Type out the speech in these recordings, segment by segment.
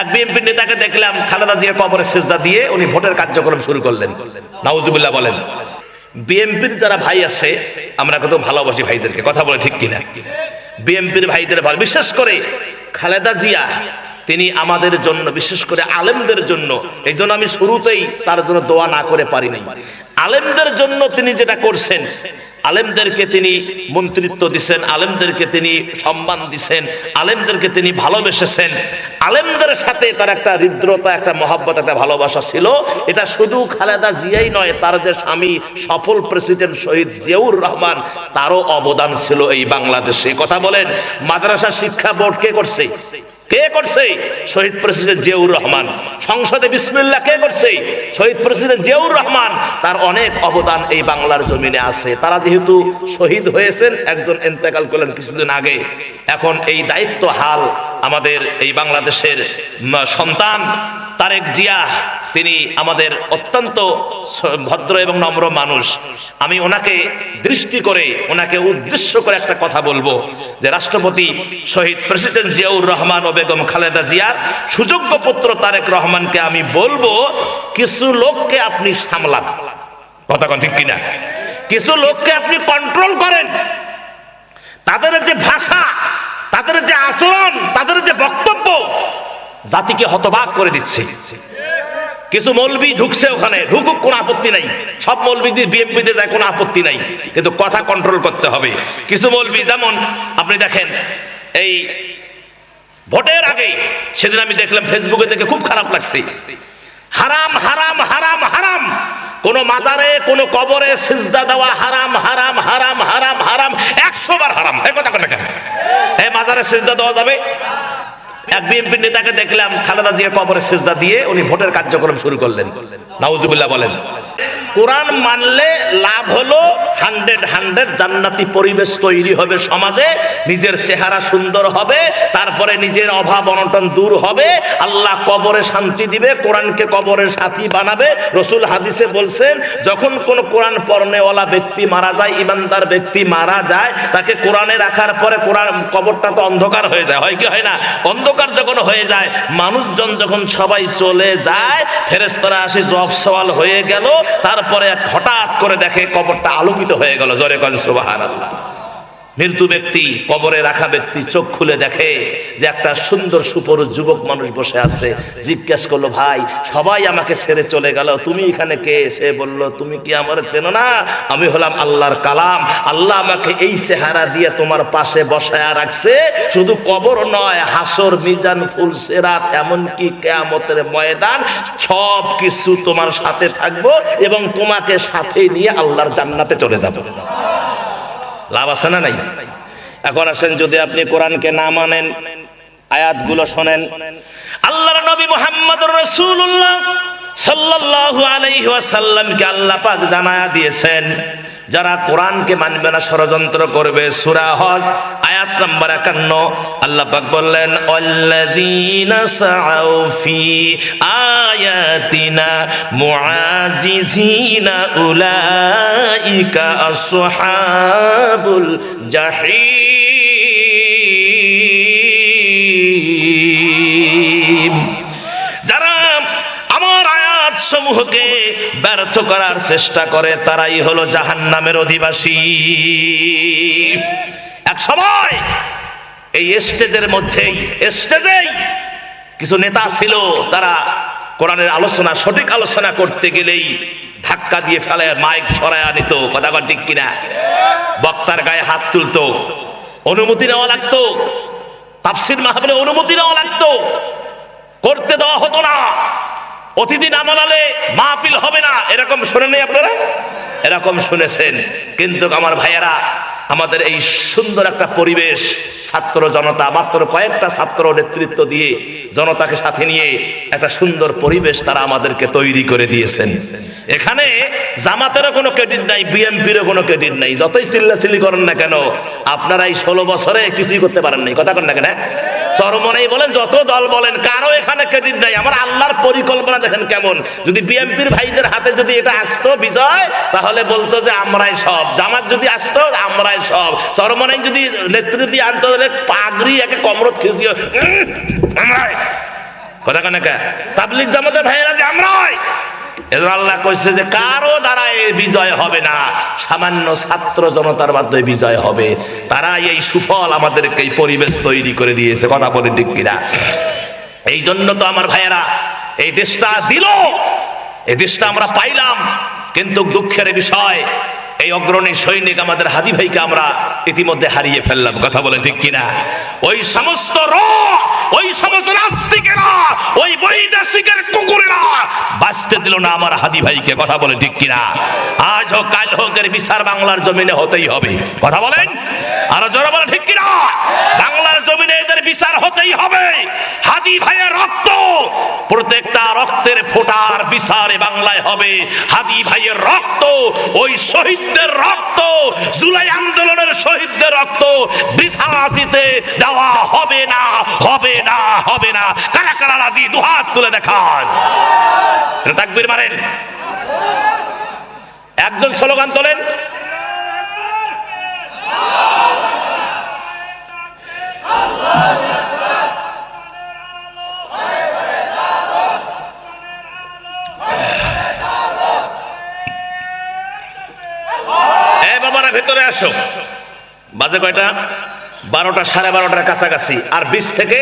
এক বিএনপি নেতাকে দেখলাম খালেদা জিয়া কবরে সেজদা দিয়ে উনি ভোটের কার্যক্রম শুরু করলেন। নাউজুবিল্লাহ বলেন, বিএনপির যারা ভাই আছে, আমরা কত ভালোবাসি ভাইদেরকে। কথা বলে ঠিক কিনা? বিএনপির ভাইদের ভালো বিশেষ করে খালেদা জিয়া তিনি আমাদের জন্য, বিশেষ করে আলেমদের জন্য, এই জন্য আমি শুরুতেই তার জন্য দোয়া না করে পারি নাই। আলেমদের জন্য তিনি যেটা করছেন, আলেমদেরকে তিনি মন্ত্রিত্ব দিছেন, আলেমদেরকে তিনি সম্মান দিছেন, আলেমদেরকে তিনি ভালোবেসেছেন। আলেমদের সাথে তার একটা হৃদ্রতা, একটা মহাব্বত, একটা ভালোবাসা ছিল। এটা শুধু খালেদা জিয়াই নয়, তার যে স্বামী সফল প্রেসিডেন্ট শহীদ জিয়াউর রহমান, তারও অবদান ছিল এই বাংলাদেশে। কথা বলেন, মাদ্রাসা শিক্ষা বোর্ড কে করছে? কে করছে? শহীদ প্রেসিডেন্ট জিয়াউর রহমান। সংসদে বিসমিল্লাহ কে করছে? শহীদ প্রেসিডেন্ট জিয়াউর রহমান। তার অনেক অবদান এই বাংলার জমিনে আছে। তারা যেহেতু শহীদ হয়েছেন, একজন এন্তেকাল করলেন কিছুদিন আগে। এখন এই দায়িত্ব হাল আমাদের এই বাংলাদেশের সন্তান তারেক জিয়া, তিনি আমাদের অত্যন্ত ভদ্র এবং নম্র মানুষ। আমি ওনাকে দৃষ্টি করে, ওনাকে উদ্দেশ্য করে একটা কথা বলব, যে রাষ্ট্রপতি শহীদ প্রেসিডেন্ট জিয়াউর রহমান ও বেগম খালেদা জিয়ার সুযোগ্য পুত্র তারেক রহমানকে আমি বলব, কিছু লোককে আপনি সামলান। কথা ঠিক কিনা? কিছু লোককে আপনি কন্ট্রোল করেন। তাদের যে ভাষা তাদের যে আচরণ, তাদের যে বক্তব্য, জাতিকে হতবাক করে দিচ্ছে। কিছু মৌলবি ঢুকছে ওখানে, ঢুকুক, কোনো আপত্তি নাই। সব মৌলবি বিএনপিতে যায়, কোনো আপত্তি নাই। কিন্তু কথা কন্ট্রোল করতে হবে। কিছু মৌলবি যেমন, আপনি দেখেন, এই ভোটের আগে সেদিন আমি দেখলাম ফেসবুকে দেখে খুব খারাপ লাগছে। হারাম হারাম হারাম হারাম। কোন মাজারে, কোন কবরে সিজদা দেওয়া হারাম হারাম হারাম হারাম হারাম একশো বার হারাম। এই কথা কেন? এই মাজারে সিজদা দেওয়া যাবে? এক বিএনপি নেতাকে দেখলাম খালেদা জিয়া কবরে সেজদা দিয়ে উনি ভোটের কার্যক্রম শুরু করলেন। নাউজুবিল্লাহ বলেন। কোরআন মানলে লাভ হলো হান্ড্রেড হান্ড্রেড জান্নাতি পরিবেশ তৈরি হবে সমাজে, নিজের চেহারা সুন্দর হবে, তারপরে নিজের অভাব অনটন দূর হবে, আল্লাহ কবরে শান্তি দিবে, কোরআনকে কবরের সাথী বানাবে। রসুল হাদিসে বলছেন, যখন কোন কোরআন পর্নেওয়ালা ব্যক্তি মারা যায়, ইমানদার ব্যক্তি মারা যায়, তাকে কোরআনে রাখার পরে কোরআন কবরটা তো অন্ধকার হয়ে যায়, হয় কি হয় না? অন্ধকার যখন হয়ে যায়, মানুষজন যখন সবাই চলে যায় ফেরেস্তরা আসে জব সওয়াল হয়ে গেল তারপরে হঠাৎ করে দেখে কবরটা আলোকিত হয়ে গেল। জরে কন সুবাহান মৃত্যু ব্যক্তি কবরে রাখা ব্যক্তি চোখ খুলে দেখে যে একটা সুন্দর সুপর যুবক মানুষ বসে আছে। জিজ্ঞেস করল, ভাই, সবাই আমাকে ছেড়ে চলে গেল। তুমি এখানে কে? সে বলল, তুমি কি আমার চেনো না? আমি হলাম আল্লাহর কালাম। আল্লাহ আমাকে এই চেহারা দিয়ে তোমার পাশে বসায়া রাখছে। শুধু কবর নয়, হাসর, মিজান, ফুল, সেরাত, এমনকি কেয়ামতের ময়দান, সব কিছু তোমার সাথে থাকব এবং তোমাকে সাথে নিয়ে আল্লাহর জান্নাতে চলে যাব। লাভ আছে না নাই? এখন আসেন, যদি আপনি কোরআনকে না মানেন, আয়াতগুলো শোনেন। আল্লাহর নবী মোহাম্মদ রাসূলুল্লাহ সাল্লাল্লাহু আলাইহি ওয়াসাল্লামকে আল্লাহ পাক জানায়া দিয়েছেন, যারা কোরআনকে মানবে না, ষড়যন্ত্র করবে, সূরা হজ আয়াত নাম্বার 51 আল্লাহ পাক বললেন, আল্লাযীনা সাআউ ফি আয়াতিনা মুআজিজিনা উলাইকা আসহাবুল জাহিম। যারা আমার আয়াত সমূহকে ব্যর্থ করার চেষ্টা করে, তারাই হলো জাহান্নামের অধিবাসী। এক সময় এই স্টেজের মধ্যেই স্টেজেই কিছু নেতা ছিল তারা কোরআনের আলোচনা, সঠিক আলোচনা করতে গেলেই ধাক্কা দিয়ে ফেলে মাইক সরায় নিত। কথা ঠিক কিনা? বক্তার গায়ে হাত তুলতো। অনুমতি নেওয়া লাগতো। তাফসির মাহফিলে অনুমতি নেওয়া লাগতো। করতে দেওয়া হতো না। অতিথি না মানালে মাহফিল হবে না। এরকম শুনে নেই আপনারা? এরকম শুনেছেন। কিন্তু আমার ভাইয়েরা আমাদের এই সুন্দর একটা পরিবেশ ছাত্র জনতা, মাত্র কয়েকটা ছাত্র নেতৃত্ব দিয়ে জনতাকে সাথে নিয়ে একটা সুন্দর পরিবেশ তারা আমাদেরকে তৈরি করে দিয়েছেন। এখানে জামাতেরও কোনো ক্রেডিট নাই, বিএমপিরও কোনো ক্রেডিট নাই। যতই চিল্লাচিল্লি করেন না কেন, আপনারা এই ষোলো বছরে কিছুই করতে পারেন নাই। কথা করেন না কেন চরমনেই বলেন যত দল বলেন কারও এখানে ক্রেডিট নাই। আমার আল্লাহর পরিকল্পনা দেখেন কেমন। যদি বিএনপির ভাইদের হাতে যদি এটা আসতো বিজয় তাহলে বলতো যে আমরাই সব। জামাত যদি আসতো আমরাই সব। চরমনাই যদি নেতৃত্ব দিয়ে আনতো পাগড়ি একে কমরত উম, আমরাই। কথা কেন তাবলিক জামাতে ভাইয়েরা যে আমরাই। আল্লাহ কইছে যে কারও দ্বারা বিজয় হবে না। সামান্য ছাত্র জনতার মাধ্যমে বিজয় হবে। তারা এই সুফল আমাদেরকে এই পরিবেশ তৈরি করে দিয়েছে। কথা বলে ঠিক এই জন্য তো আমার ভাইয়েরা, এই দেশটা দিল, এই দেশটা আমরা পাইলাম। কিন্তু দুঃখের বিষয় এই অগ্রণী সৈনিক আমাদের হাদি ভাইকে আমরা ইতিমধ্যে হারিয়ে ফেললাম। কথা বলে ঠিক কিনা? ওই সমস্ত র, ওই সমস্ত নাস্তিকেরা, ওই বৈদেশিকের কুকুরেরা বাঁচতে দিল না আমার হাদি ভাইকে। কথা বলে ঠিক কিনা? আজ হোক, কাল হোক, এর বিচার বাংলার জমিনে হতেই হবে। কথা বলেন? আরও জোরে বলে ঠিক কিনা? এদের বিচার হতেই হবে। হাদি ভাইয়ের রক্ত প্রত্যেকটা রক্তের ফোটার বিচারে বাংলায় হবে। হাদি ভাইয়ের রক্ত, ওই শহীদদের রক্ত, জুলাই আন্দোলনের শহীদদের রক্ত বৃথা দিতে দেওয়া হবে না হবে না হবে না। কারা কারা রাজি? দুহাত তুলে দেখান। তাকবীর মারেন। একজন স্লোগান তোলেন। বাবারা, ভেতরে আসো। বাজে কয়টা? বারোটা, সাড়ে বারোটার কাছাকাছি। আর বিশ থেকে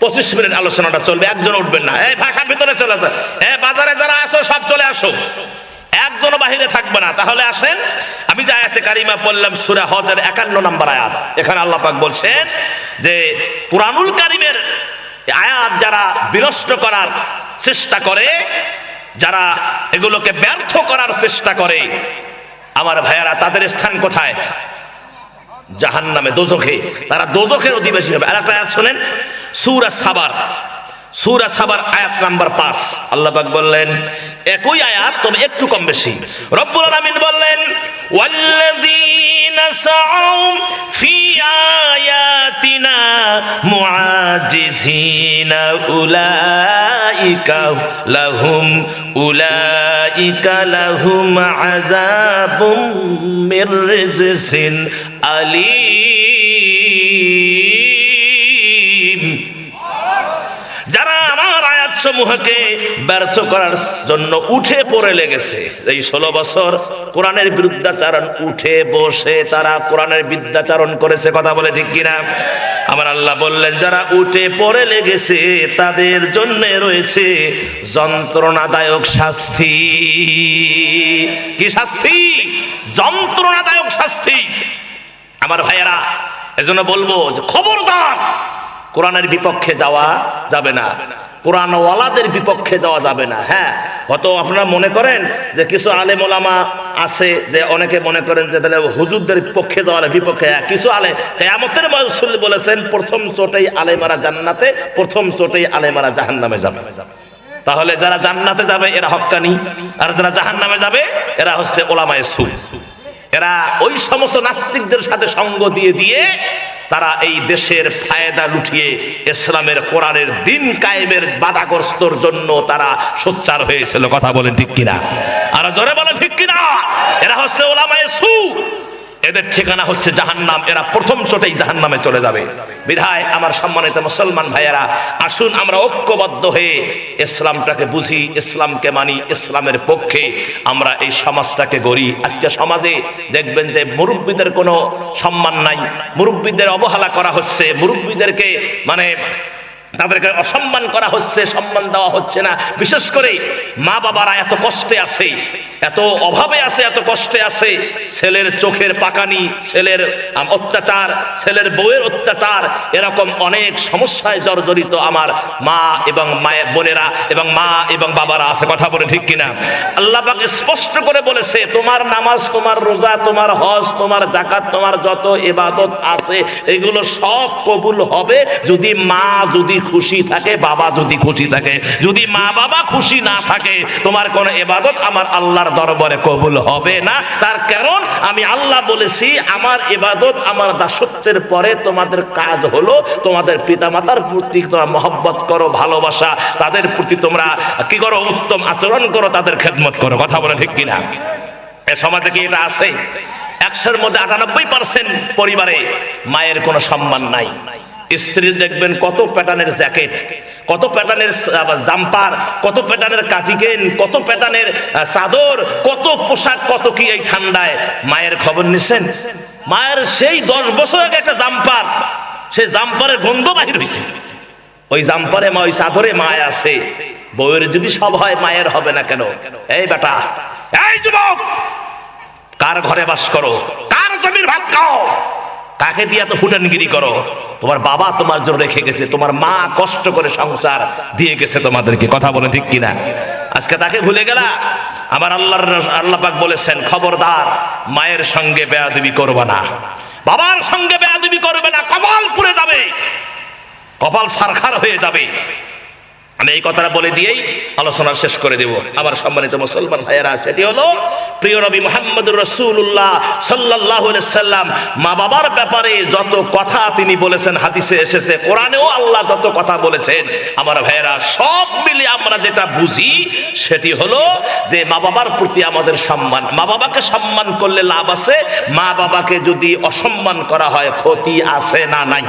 পঁচিশ মিনিট আলোচনাটা চলবে। একজন উঠবেন না। এই ভাষার ভিতরে চলে আসো। এ বাজারে যারা আসো সব চলে আসো। একজনও বাহিরে থাকবে না। তাহলে আসেন, আমি যে আয়াতে কারিমা পড়লাম, সুরা হজের একান্ন নম্বর আয়াত। এখানে আল্লাহ পাক বলছেন যে, কুরআনুল কারিমের আয়াত যারা বিনষ্ট করার চেষ্টা করে, যারা এগুলোকে ব্যর্থ করার চেষ্টা করে, আমার ভাইয়ারা, তাদের স্থান কোথায়? জাহান নামে দোজখে। তারা দোজখের অধিবাসী হবে। আর একটা আয়াত শোনেন, সুরা সাবার। সুরা সাবার আয়াত নাম্বার পাঁচ। আল্লাহ বললেন, একই আয়াত, তবে একটু কম বেশি। রব্বুল আলামিন বললেন লাহুম মির আলীম। সমূহকে ব্যর্থ করার জন্য উঠে পড়ে লেগেছে। এই ষোলো বছর কোরআনের বিরুদ্ধাচারণ উঠে বসে তারা কোরআনের বিদ্যাচারণ করেছে, কথা বলে ঠিক কিনা? আমার আল্লাহ বললেন, যারা উঠে পড়ে লেগেছে, তাদের জন্য রয়েছে যন্ত্রণাদায়ক শাস্তি। কি শাস্তি? যন্ত্রণাদায়ক শাস্তি। আমার ভাইয়েরা, এজন্য বলব যে খবরদার কোরআনের বিপক্ষে যাওয়া যাবে না। কোরআনওয়ালাদের বিপক্ষে যাওয়া যাবে না। হ্যাঁ হয়তো আপনারা মনে করেন যে কিছু আলেম ওলামা আছে যে অনেকে মনে করেন যে তাহলে হুজুরদের পক্ষে যাওয়া বিপক্ষে হ্যাঁ, কিছু আলে কেয়ামতের মৌসুল বলেছেন প্রথম চোটেই আলেমারা জান্নাতে প্রথম চোটেই আলেমারা জাহান্নামে যাবে। তাহলে যারা জান্নাতে যাবে এরা হক্কানি আর যারা জাহান্নামে যাবে এরা হচ্ছে ওলামায়ে সু। এরা ওই সমস্ত নাস্তিকদের সাথে সঙ্গ দিয়ে দিয়ে তারা এই দেশের ফায়দা লুঠিয়ে ইসলামের কোরআনের দিন কায়েমের বাধাগ্রস্তর জন্য তারা সোচ্চার হয়েছিল। কথা বলেন ঠিক কিনা? আর জোরে বলেন ঠিক কিনা? এরা হচ্ছে ওলামায়ে সু এদের ঠিকানা হচ্ছে জাহান্নাম। এরা প্রথম চোটেই জাহান্নামে চলে যাবে। বিধায় আমার সম্মানিত মুসলমান ভাইয়েরা, আসুন আমরা ঐক্যবদ্ধ হয়ে ইসলামটাকে বুঝি, ইসলামকে মানি, ইসলামের পক্ষে আমরা এই সমাজটাকে গড়ি। আজকে সমাজে দেখবেন যে মুরব্বীদের কোনো সম্মান নাই। মুরব্বীদের অবহেলা করা হচ্ছে। মুরব্বীদেরকে মানে তাদেরকে অসম্মান করা হচ্ছে, সম্মান দেওয়া হচ্ছে না। বিশেষ করে মা বাবারা এত কষ্টে আছে, এত অভাবে আছে, এত কষ্টে আছে। ছেলের চোখের পাকানি, ছেলের অত্যাচার, ছেলের বউয়ের অত্যাচার, এরকম অনেক সমস্যায় জর্জরিত আমার মা এবং মায়ের বোনেরা এবং মা এবং বাবারা আছে। কথা বলে ঠিক কিনা? আল্লাহ পাক স্পষ্ট করে বলেছে, তোমার নামাজ, তোমার রোজা, তোমার হজ, তোমার জাকাত তোমার যত এবাদত আছে, এগুলো সব কবুল হবে যদি মা যদি খুশি থাকে, বাবা যদি খুশি থাকে। যদি মা বাবা খুশি না থাকে, তোমার কোন এবাদত আমার আল্লাহর দরবারে কবুল হবে না। তার কারণ আমি আল্লাহ বলেছি, আমার এবাদত আমার দাসত্বের পরে তোমাদের কাজ হলো, তোমাদের পিতামাতার প্রতি তোমরা মহব্বত করো, ভালোবাসা। তাদের প্রতি তোমরা কি করো, উত্তম আচরণ করো, তাদের খেদমত করো। কথা বলে ঠিক কিনা? এ সমাজে কি এটা আছে? একশোর মধ্যে আটানব্বই পার্সেন্ট পরিবারে মায়ের কোনো সম্মান নাই। স্ত্রীর দেখবেন কত প্যাটার্নের জ্যাকেট, কত প্যাটার্নের জাম্পার, কত প্যাটার্নের কাটিকেন কত প্যাটার্নের চাদর, কত পোশাক, কত কি এই ঠান্ডায়। মায়ের খবর নিছেন? মায়ের সেই দশ বছর আগে একটা জাম্পার, সেই জাম্পারের গন্ধ বাহির হয়েছে ওই জাম্পারে মা, ওই চাদরে মায় আছে। বউয়ের যদি সব হয়, মায়ের হবে না কেন? এই বেটা, এই যুবক, কার ঘরে বাস করো? কার জমির ভাত খাও? কাকে দিয়ে তো ফুটানগিরি করো। তোমার বাবা তোমার জন্য রেখে গেছে, তোমার মা কষ্ট করে সংসার দিয়ে গেছে তোমাদেরকে, কথা বলে ঠিক কিনা? আজকে তাকে ভুলে গেলা? আমার আল্লাহর আল্লাহ পাক বলেছেন, খবরদার, মায়ের সঙ্গে বেয়াদবি করবে না। বাবার সঙ্গে বেয়াদবি করবে না, কপাল পুড়ে যাবে, কপাল সারখার হয়ে যাবে। আমি এই কথাটা বলে দিয়েই আলোচনা শেষ করে দেব। আমার সম্মানিত মুসলমান ভাইয়েরা, সেটি হলো, প্রিয় নবী মোহাম্মদুর রসুল্লাহ সাল্লাহ সাল্লাম মা বাবার ব্যাপারে যত কথা তিনি বলেছেন, হাদিসে এসেছে, কোরআনেও আল্লাহ যত কথা বলেছেন, আমার ভাইয়েরা, সব মিলে আমরা যেটা বুঝি, সেটি হলো যে মা বাবার প্রতি আমাদের সম্মান। মা বাবাকে সম্মান করলে লাভ আছে মা বাবাকে যদি অসম্মান করা হয়, ক্ষতি আছে না নাই?